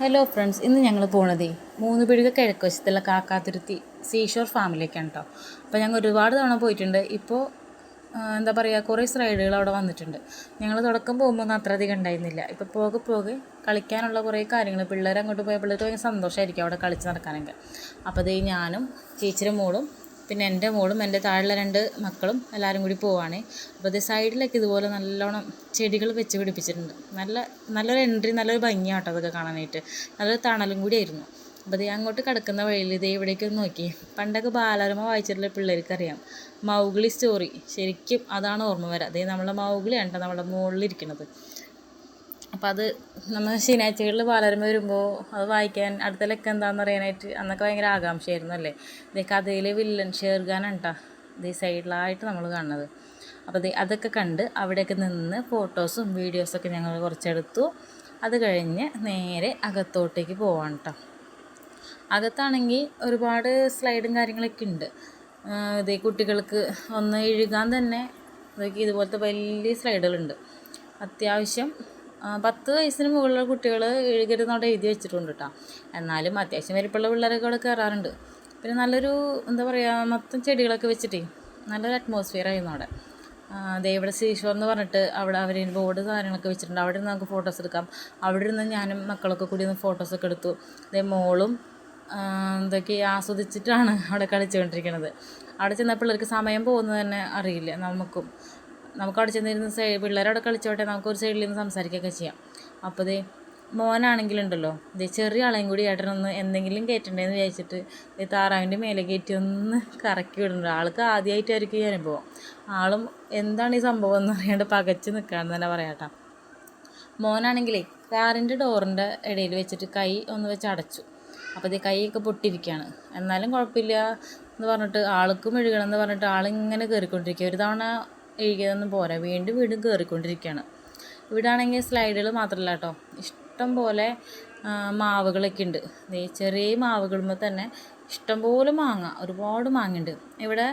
Hello friends ഇന്ന് ഞങ്ങൾ പോണതേ മൂന്ന് പിഴുക കിഴക്ക് വശത്തുള്ള കാക്കാതുരുത്തി സീഷോർ ഫാമിലേക്കാണ് കേട്ടോ അപ്പോൾ ഞങ്ങൾ ഒരുപാട് തവണ പോയിട്ടുണ്ട്. ഇപ്പോൾ എന്താ പറയുക കുറേ റൈഡുകൾ അവിടെ വന്നിട്ടുണ്ട്. ഞങ്ങൾ തുടക്കം പോകുമ്പോൾ ഒന്നും അത്ര അധികം ഉണ്ടായിരുന്നില്ല. ഇപ്പോൾ പോകെ പോകെ കളിക്കാനുള്ള കുറേ കാര്യങ്ങൾ പിള്ളേർ അങ്ങോട്ട് പോയ പിള്ളേർക്ക് ഭയങ്കര സന്തോഷമായിരിക്കും അവിടെ കളിച്ച് നടക്കാനൊക്കെ. അപ്പോൾ അതേ ഞാനും ചേച്ചിയുടെ മോളും പിന്നെ എന്റെ മോളും എന്റെ താഴെയുള്ള രണ്ട് മക്കളും എല്ലാവരും കൂടി പോവാണ്. അപ്പോൾ ഇത് സൈഡിലൊക്കെ ഇതുപോലെ നല്ലോണം ചെടികൾ വെച്ച് പിടിപ്പിച്ചിട്ടുണ്ട്. നല്ല നല്ലൊരു എൻട്രി നല്ലൊരു ഭംഗിയാട്ടോ അതൊക്കെ കാണാനായിട്ട്. നല്ലൊരു തണലും കൂടി ആയിരുന്നു. അപ്പോൾ ഇത് അങ്ങോട്ട് കിടക്കുന്ന വഴിയിൽ ഇത് എവിടേക്ക് നോക്കി. പണ്ടൊക്കെ ബാലരമ വായിച്ചിട്ടുള്ള പിള്ളേർക്ക് അറിയാം മൗഗ്ലി സ്റ്റോറി. ശരിക്കും അതാണ് ഓർമ്മ വരാം. അതേ നമ്മളെ മൗഗിളി കേട്ടോ നമ്മുടെ മുകളിലിരിക്കുന്നത് അപ്പം അത് നമ്മൾ ശനിയാഴ്ചകളിൽ ബാലരമ വരുമ്പോൾ അത് വായിക്കാൻ അടുത്ത ലക്കം എന്താണെന്ന് അറിയാനായിട്ട് അന്നൊക്കെ ഭയങ്കര ആകാംക്ഷയായിരുന്നു അല്ലേ? ഇതേ കഥയിലെ വില്ലൻ ഷേർഖാനാണ് കേട്ടോ ഈ സൈഡിലായിട്ട് നമ്മൾ കാണുന്നത്. അപ്പോൾ അതൊക്കെ കണ്ട് അവിടെയൊക്കെ നിന്ന് ഫോട്ടോസും വീഡിയോസൊക്കെ ഞങ്ങൾ കുറച്ചെടുത്തു. അത് കഴിഞ്ഞ് നേരെ അകത്തോട്ടേക്ക് പോവാണ് കേട്ടോ അകത്താണെങ്കിൽ ഒരുപാട് സ്ലൈഡും കാര്യങ്ങളൊക്കെ ഉണ്ട് ഇതേ കുട്ടികൾക്ക് ഒന്ന് എഴുകാൻ തന്നെ ഇതൊക്കെ ഇതുപോലത്തെ വലിയ സ്ലൈഡുകളുണ്ട്. അത്യാവശ്യം പത്ത് വയസ്സിന് മുകളിലുള്ള കുട്ടികൾ എഴുകരുതെന്നവിടെ എഴുതി വെച്ചിട്ടുണ്ട് കേട്ടോ എന്നാലും അത്യാവശ്യം വലിപ്പമുള്ള പിള്ളേരൊക്കെ അവിടെ കയറാറുണ്ട്. പിന്നെ നല്ലൊരു എന്താ പറയുക മൊത്തം ചെടികളൊക്കെ വെച്ചിട്ടേ നല്ലൊരു അറ്റ്മോസ്ഫിയർ ആയിരുന്നു അവിടെ. ദേവിടെ സീഷോർ എന്ന് പറഞ്ഞിട്ട് അവിടെ അവർ ബോർഡ് കാര്യങ്ങളൊക്കെ വെച്ചിട്ടുണ്ട്. അവിടെ നിന്ന് നമുക്ക് ഫോട്ടോസ് എടുക്കാം. അവിടെ ഇരുന്ന് ഞാനും മക്കളൊക്കെ കൂടി ഒന്ന് ഫോട്ടോസൊക്കെ എടുത്തു. ദേ മോളും എന്തൊക്കെ ആസ്വദിച്ചിട്ടാണ് അവിടെ കളിച്ചുകൊണ്ടിരിക്കുന്നത് അവിടെ ചെന്ന പിള്ളേർക്ക് സമയം പോകുന്നത് തന്നെ അറിയില്ല നമുക്കും. നമുക്ക് അവിടെ ചെന്നിരുന്ന് സൈ പിള്ളേരവിടെ കളിച്ചോട്ടെ നമുക്ക് ഒരു സൈഡിൽ നിന്ന് സംസാരിക്കുകയൊക്കെ ചെയ്യാം. അപ്പോൾ ദേ മോനാണെങ്കിലുണ്ടല്ലോ. ദേ ചെറിയ ആളെയും കൂടി ഏട്ടനൊന്ന് എന്തെങ്കിലും കയറ്റണ്ടേന്ന് വിചാരിച്ചിട്ട് താറാവിന്റെ മേലെ കയറ്റി ഒന്ന് കറക്കി വിടുന്നുണ്ട് ആൾക്ക് ആദ്യമായിട്ടായിരിക്കും ഈ അനുഭവം. ആളും എന്താണ് ഈ സംഭവം എന്ന് അറിയാണ്ട് പകച്ച് നിൽക്കുകയാണെന്ന് തന്നെ പറയാട്ടോ മോനാണെങ്കിലേ കാറിന്റെ ഡോറിന്റെ ഇടയിൽ വെച്ചിട്ട് കൈ ഒന്ന് വെച്ച് അടച്ചു. അപ്പോൾ ഇത് കൈയൊക്കെ പൊട്ടിയിരിക്കുകയാണ്. എന്നാലും കുഴപ്പമില്ല എന്ന് പറഞ്ഞിട്ട് ആൾക്കും എഴുകണം എന്ന് പറഞ്ഞിട്ട് ആളിങ്ങനെ കയറിക്കൊണ്ടിരിക്കുക. ഒരു തവണ എഴുകിയതൊന്നും പോരാ. വീണ്ടും വീണ്ടും കയറിക്കൊണ്ടിരിക്കുകയാണ് ഇവിടെ ആണെങ്കിൽ സ്ലൈഡുകൾ മാത്രമല്ല കേട്ടോ. ഇഷ്ടം പോലെ മാവുകളൊക്കെ ഉണ്ട്. ചെറിയ മാവുകളുമ്പോൾ തന്നെ ഇഷ്ടംപോലെ മാങ്ങ ഒരുപാട് മാങ്ങയുണ്ട്. ഇവിടെ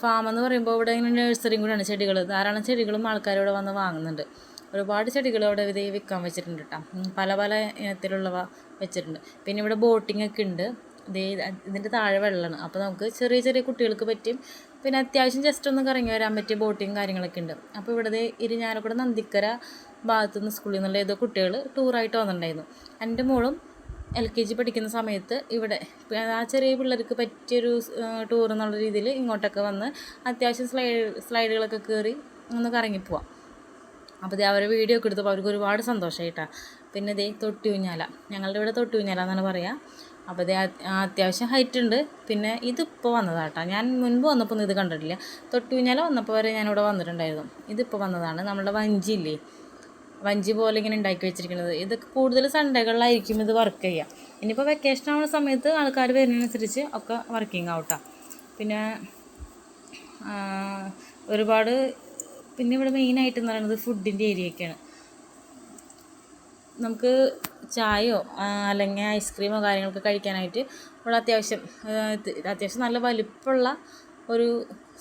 ഫാം എന്ന് പറയുമ്പോൾ ഇവിടെ ഇങ്ങനെ നഴ്സറിയും കൂടിയാണ് ചെടികൾ ധാരാളം ചെടികളും ആൾക്കാർ ഇവിടെ വന്ന് വാങ്ങുന്നുണ്ട്. ഒരുപാട് ചെടികൾ അവിടെ ഇത് വിൽക്കാൻ വെച്ചിട്ടുണ്ട് കേട്ടോ. പല പല ഇനത്തിലുള്ളവ വെച്ചിട്ടുണ്ട്. പിന്നെ ഇവിടെ ബോട്ടിംഗ് ഒക്കെ ഉണ്ട് ഇതിന്റെ താഴെ വെള്ളമാണ്. അപ്പോൾ നമുക്ക് ചെറിയ ചെറിയ കുട്ടികൾക്ക് പറ്റും പിന്നെ അത്യാവശ്യം ജസ്റ്റ് ഒന്ന് കറങ്ങി വരാൻ പറ്റിയ ബോട്ടിങ് കാര്യങ്ങളൊക്കെ ഉണ്ട്. അപ്പോൾ ഇവിടെ ഇരിഞ്ഞാലക്കുട നന്ദിക്കര ഭാഗത്തു നിന്ന് സ്കൂളിൽ നിന്നുള്ള ഏതോ കുട്ടികൾ ടൂറായിട്ട് വന്നിട്ടുണ്ടായിരുന്നു. എന്റെ മോളും എൽ കെ ജി പഠിക്കുന്ന സമയത്ത് ഇവിടെ ആ ചെറിയ പിള്ളേർക്ക് പറ്റിയൊരു ടൂർ എന്നുള്ള രീതിയിൽ ഇങ്ങോട്ടൊക്കെ വന്ന് അത്യാവശ്യം സ്ലൈഡ് സ്ലൈഡുകളൊക്കെ കയറി ഒന്ന് കറങ്ങിപ്പോവാം അപ്പോൾ അവരെ വീഡിയോ ഒക്കെ എടുത്തപ്പോൾ അവർക്ക് ഒരുപാട് സന്തോഷമായിട്ടാണ് പിന്നെ ഇതേ തൊട്ടി ഊഞ്ഞാല ഞങ്ങളുടെ ഇവിടെ തൊട്ടി ഊഞ്ഞാല എന്നാണ് പറയുക അപ്പോൾ ഇത് അത് അത്യാവശ്യം ഹൈറ്റ് ഉണ്ട്. പിന്നെ ഇതിപ്പോൾ വന്നതാട്ടോ. ഞാൻ മുൻപ് വന്നപ്പോൾ ഇത് കണ്ടിട്ടില്ല. തൊട്ട് കഴിഞ്ഞാൽ വന്നപ്പോൾ വരെ ഞാനിവിടെ വന്നിട്ടുണ്ടായിരുന്നു. ഇതിപ്പോൾ വന്നതാണ്. നമ്മുടെ വഞ്ചിയില്ലേ വഞ്ചി പോലെ ഇങ്ങനെ ഉണ്ടാക്കി വെച്ചിരിക്കുന്നത്. ഇതൊക്കെ കൂടുതൽ സൺഡേകളിലായിരിക്കും ഇത് വർക്ക് ചെയ്യുക ഇനിയിപ്പോൾ വെക്കേഷൻ ആവുന്ന സമയത്ത് ആൾക്കാർ വരുന്നതിനനുസരിച്ച് ഒക്കെ വർക്കിംഗ് ആവട്ടാ. പിന്നെ ഒരുപാട് പിന്നെ ഇവിടെ മെയിനായിട്ട് എന്ന് പറയുന്നത് ഫുഡിന്റെ ഏരിയയൊക്കെയാണ് നമുക്ക് ചായയോ അല്ലെങ്കിൽ ഐസ്ക്രീമോ കാര്യങ്ങളൊക്കെ കഴിക്കാനായിട്ട് ഇവിടെ അത്യാവശ്യം അത്യാവശ്യം നല്ല വലിപ്പമുള്ള ഒരു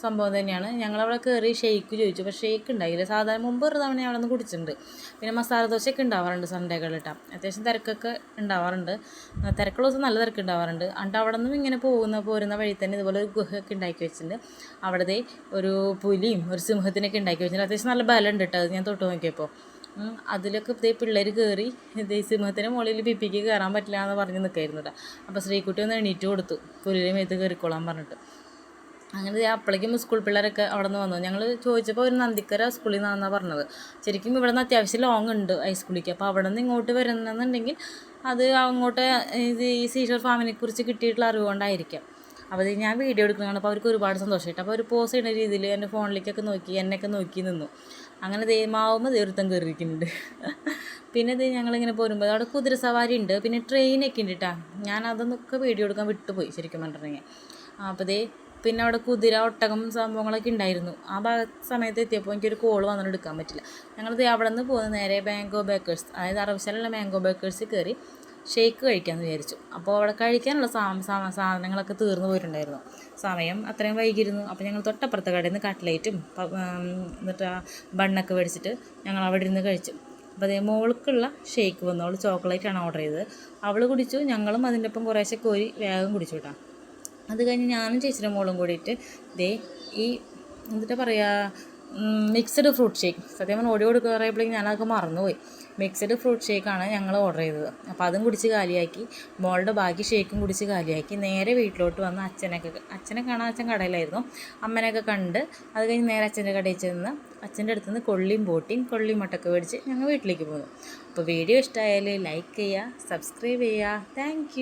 സംഭവം തന്നെയാണ്. ഞങ്ങളവിടെ കയറി ഷെയ്ക്ക് ചോദിച്ചു പക്ഷേ ഷെയ്ക്ക് ഉണ്ടായില്ല. സാധാരണ മുമ്പ് ഒരു തവണ അവിടെ നിന്ന് കുടിച്ചിട്ടുണ്ട്. പിന്നെ മസാല ദോശയൊക്കെ ഉണ്ടാവാറുണ്ട് സൺഡേകളിൽ കേട്ടോ അത്യാവശ്യം തിരക്കൊക്കെ ഉണ്ടാവാറുണ്ട്. തിരക്കുള്ള ദിവസം നല്ല തിരക്ക് ഉണ്ടാവാറുണ്ട്. അണ്ട് അവിടെ നിന്നും ഇങ്ങനെ പോകുന്ന പോരുന്ന വഴി തന്നെ ഇതുപോലെ ഒരു ഗുഹയൊക്കെ ഉണ്ടാക്കി വെച്ചിട്ടുണ്ട്. അവിടെ ഒരു പുലിയും ഒരു സിംഹത്തിനൊക്കെ ഉണ്ടാക്കി വെച്ചിട്ടുണ്ട്. അത്യാവശ്യം നല്ല ബലം ഉണ്ട് കേട്ടോ അത് ഞാൻ തൊട്ട് നോക്കിയപ്പോൾ. അതിലൊക്കെ ഇതേ പിള്ളേർ കയറി ഇതേ സിംഹത്തിന്റെ മുകളിൽ പിപ്പിക്ക് കയറാൻ പറ്റില്ല എന്ന് പറഞ്ഞ് നിൽക്കായിരുന്നു കേട്ടോ അപ്പോൾ ശ്രീക്കുട്ടി ഒന്ന് എണീറ്റ് കൊടുത്തു. പുലിയുടെ മേത്ത് കയറിക്കോളാൻ പറഞ്ഞിട്ട്. അങ്ങനെ അപ്പോഴേക്കും സ്കൂൾ പിള്ളേരൊക്കെ അവിടെ നിന്ന് വന്നു. ഞങ്ങൾ ചോദിച്ചപ്പോൾ ഒരു നന്ദിക്കര സ്കൂളിൽ നിന്നാണെന്നാണ് പറഞ്ഞത്. ശരിക്കും ഇവിടെ നിന്ന് അത്യാവശ്യം ലോങ് ഉണ്ട് ഹൈസ്കൂളിലേക്ക് അപ്പോൾ അവിടെ നിന്ന് ഇങ്ങോട്ട് വരുന്നെന്നുണ്ടെങ്കിൽ അത് അങ്ങോട്ട് ഇത് ഈ സീഷർ ഫാമിനെ കുറിച്ച് കിട്ടിയിട്ടുള്ള അറിവ് കൊണ്ടായിരിക്കാം. അപ്പോൾ ഞാൻ വീഡിയോ എടുക്കുന്നതാണ്. അപ്പോൾ അവർക്ക് ഒരുപാട് സന്തോഷമായിട്ട്. അപ്പോൾ അവർ പോസ് ചെയ്യുന്ന രീതിയിൽ എന്റെ ഫോണിലേക്കൊക്കെ നോക്കി എന്നെയൊക്കെ നോക്കി നിന്നു. അങ്ങനെ ദൈവമാവുമ്പോൾ ദൈവത്തം കയറിയിരിക്കുന്നുണ്ട് പിന്നെ ഇത് ഞങ്ങളിങ്ങനെ പോരുമ്പോൾ അവിടെ കുതിര സവാരി ഉണ്ട്. പിന്നെ ട്രെയിനൊക്കെ ഉണ്ട് കേട്ടോ ഞാൻ അതൊന്നൊക്കെ വീഡിയോ എടുക്കാൻ വിട്ടുപോയി ശരിക്കും പറഞ്ഞിട്ടുണ്ടെങ്കിൽ. അപ്പോൾ ദേ പിന്നെ അവിടെ കുതിര ഒട്ടകം സംഭവങ്ങളൊക്കെ ഉണ്ടായിരുന്നു. ആ ഭാഗ സമയത്ത് എത്തിയപ്പോൾ എനിക്കൊരു കോൾ വന്നിട്ട് എടുക്കാൻ പറ്റില്ല. ഞങ്ങൾ അവിടെ നിന്ന് പോകുന്ന നേരെ മാംഗോ ബേക്കേഴ്സ് അതായത് അറവശാലുള്ള മാംഗോ ബേക്കേഴ്സിൽ കയറി ഷേക്ക് കഴിക്കാമെന്ന് വിചാരിച്ചു. അപ്പോൾ അവിടെ കഴിക്കാനുള്ള സാധനങ്ങളൊക്കെ തീർന്നു പോയിട്ടുണ്ടായിരുന്നു. സമയം അത്രയും വൈകിയിരുന്നു. അപ്പോൾ ഞങ്ങൾ തൊട്ടപ്പുറത്തെ കടയിൽ നിന്ന് കട്ട്ലേറ്റും എന്നിട്ട് ബണ്ണൊക്കെ മേടിച്ചിട്ട് ഞങ്ങൾ അവിടെ ഇരുന്ന് കഴിച്ചു. അപ്പോൾ അതേ മോൾക്കുള്ള ഷേക്ക് വന്നു. അവൾ ചോക്ലേറ്റാണ് ഓർഡർ ചെയ്തത്. അവൾ കുടിച്ചു. ഞങ്ങളും അതിന്റെ ഒപ്പം കുറേശ്ശെ കോരി വേഗം കുടിച്ചു കേട്ടോ അത് കഴിഞ്ഞ് ഞാനും ചേച്ചിയുടെ മോളും കൂടിയിട്ട് ദേ ഈ എന്നിട്ട് പറയുക മിക്സഡ് ഫ്രൂട്ട് ഷേക്ക്. സത്യം പറഞ്ഞാൽ ഓടി കൊടുക്കുക പറയുമ്പോഴേക്കും ഞാനതൊക്കെ മറന്നുപോയി. മിക്സഡ് ഫ്രൂട്ട് ഷേക്കാണ് ഞങ്ങൾ ഓർഡർ ചെയ്തത്. അപ്പോൾ അതും കുടിച്ച് കാലിയാക്കി. മോളുടെ ബാക്കി ഷേക്കും കുടിച്ച് കാലിയാക്കി. നേരെ വീട്ടിലോട്ട് വന്ന് അച്ഛനൊക്കെ അച്ഛനെ കാണാൻ അച്ഛൻ കടയിലായിരുന്നു. അമ്മനെയൊക്കെ കണ്ട് അത് കഴിഞ്ഞ് നേരെ അച്ഛന്റെ കടയിൽ ചെന്ന് അച്ഛന്റെ അടുത്ത് നിന്ന് കൊള്ളിയും ബോട്ടിയും കൊള്ളിയും മുട്ടൊക്കെ മേടിച്ച് ഞങ്ങൾ വീട്ടിലേക്ക് പോന്നു. അപ്പോൾ വീഡിയോ ഇഷ്ടമായാൽ ലൈക്ക് ചെയ്യുക സബ്സ്ക്രൈബ് ചെയ്യുക. താങ്ക്